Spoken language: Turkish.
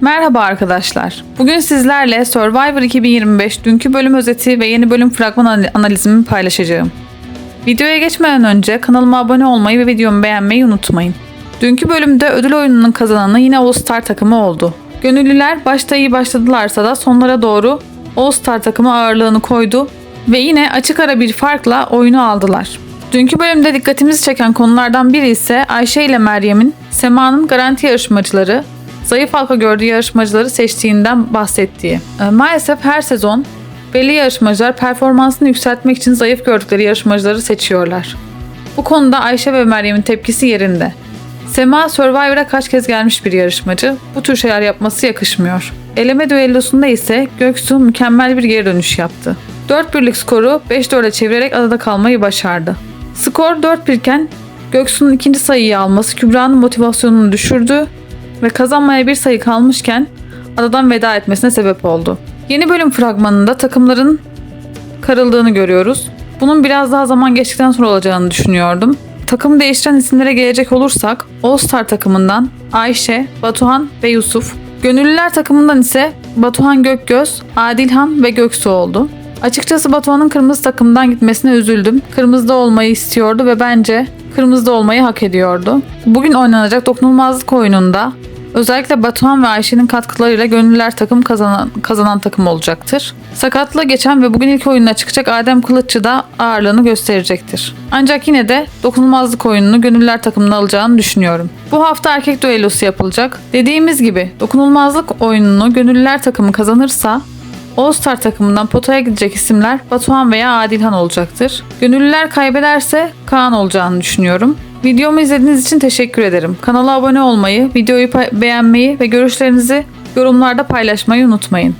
Merhaba arkadaşlar. Bugün sizlerle Survivor 2025 dünkü bölüm özeti ve yeni bölüm fragman anal- analizimi paylaşacağım. Videoya geçmeden önce kanalıma abone olmayı ve videomu beğenmeyi unutmayın. Dünkü bölümde ödül oyununun kazananı yine All Star takımı oldu. Gönüllüler başta iyi başladılarsa da sonlara doğru All Star takımı ağırlığını koydu ve yine açık ara bir farkla oyunu aldılar. Dünkü bölümde dikkatimizi çeken konulardan biri ise Ayşe ile Meryem'in Sema'nın garanti yarışmacıları, zayıf halka gördüğü yarışmacıları seçtiğinden bahsettiği. E, maalesef her sezon belli yarışmacılar performansını yükseltmek için zayıf gördükleri yarışmacıları seçiyorlar. Bu konuda Ayşe ve Meryem'in tepkisi yerinde. Sema Survivor'a kaç kez gelmiş bir yarışmacı. Bu tür şeyler yapması yakışmıyor. Eleme düellosunda ise Göksu mükemmel bir geri dönüş yaptı. 4 birlik skoru 5-4'e çevirerek adada kalmayı başardı. Skor 4-1 iken Göksu'nun ikinci sayıyı alması Kübra'nın motivasyonunu düşürdü ve kazanmaya bir sayı kalmışken adadan veda etmesine sebep oldu. Yeni bölüm fragmanında takımların karıldığını görüyoruz. Bunun biraz daha zaman geçtikten sonra olacağını düşünüyordum. Takımı değiştiren isimlere gelecek olursak All Star takımından Ayşe, Batuhan ve Yusuf. Gönüllüler takımından ise Batuhan Gökgöz, Adilhan ve Göksu oldu. Açıkçası Batuhan'ın kırmızı takımdan gitmesine üzüldüm. Kırmızıda olmayı istiyordu ve bence kırmızıda olmayı hak ediyordu. Bugün oynanacak dokunulmazlık oyununda Özellikle Batuhan ve Ayşe'nin katkılarıyla gönüllüler takım kazanan, kazanan takım olacaktır. Sakatlığa geçen ve bugün ilk oyununa çıkacak Adem Kılıççı da ağırlığını gösterecektir. Ancak yine de dokunulmazlık oyununu gönüllüler takımına alacağını düşünüyorum. Bu hafta erkek düellosu yapılacak. Dediğimiz gibi dokunulmazlık oyununu gönüllüler takımı kazanırsa All Star takımından potaya gidecek isimler Batuhan veya Adilhan olacaktır. Gönüllüler kaybederse Kaan olacağını düşünüyorum. Videomu izlediğiniz için teşekkür ederim. Kanala abone olmayı, videoyu beğenmeyi ve görüşlerinizi yorumlarda paylaşmayı unutmayın.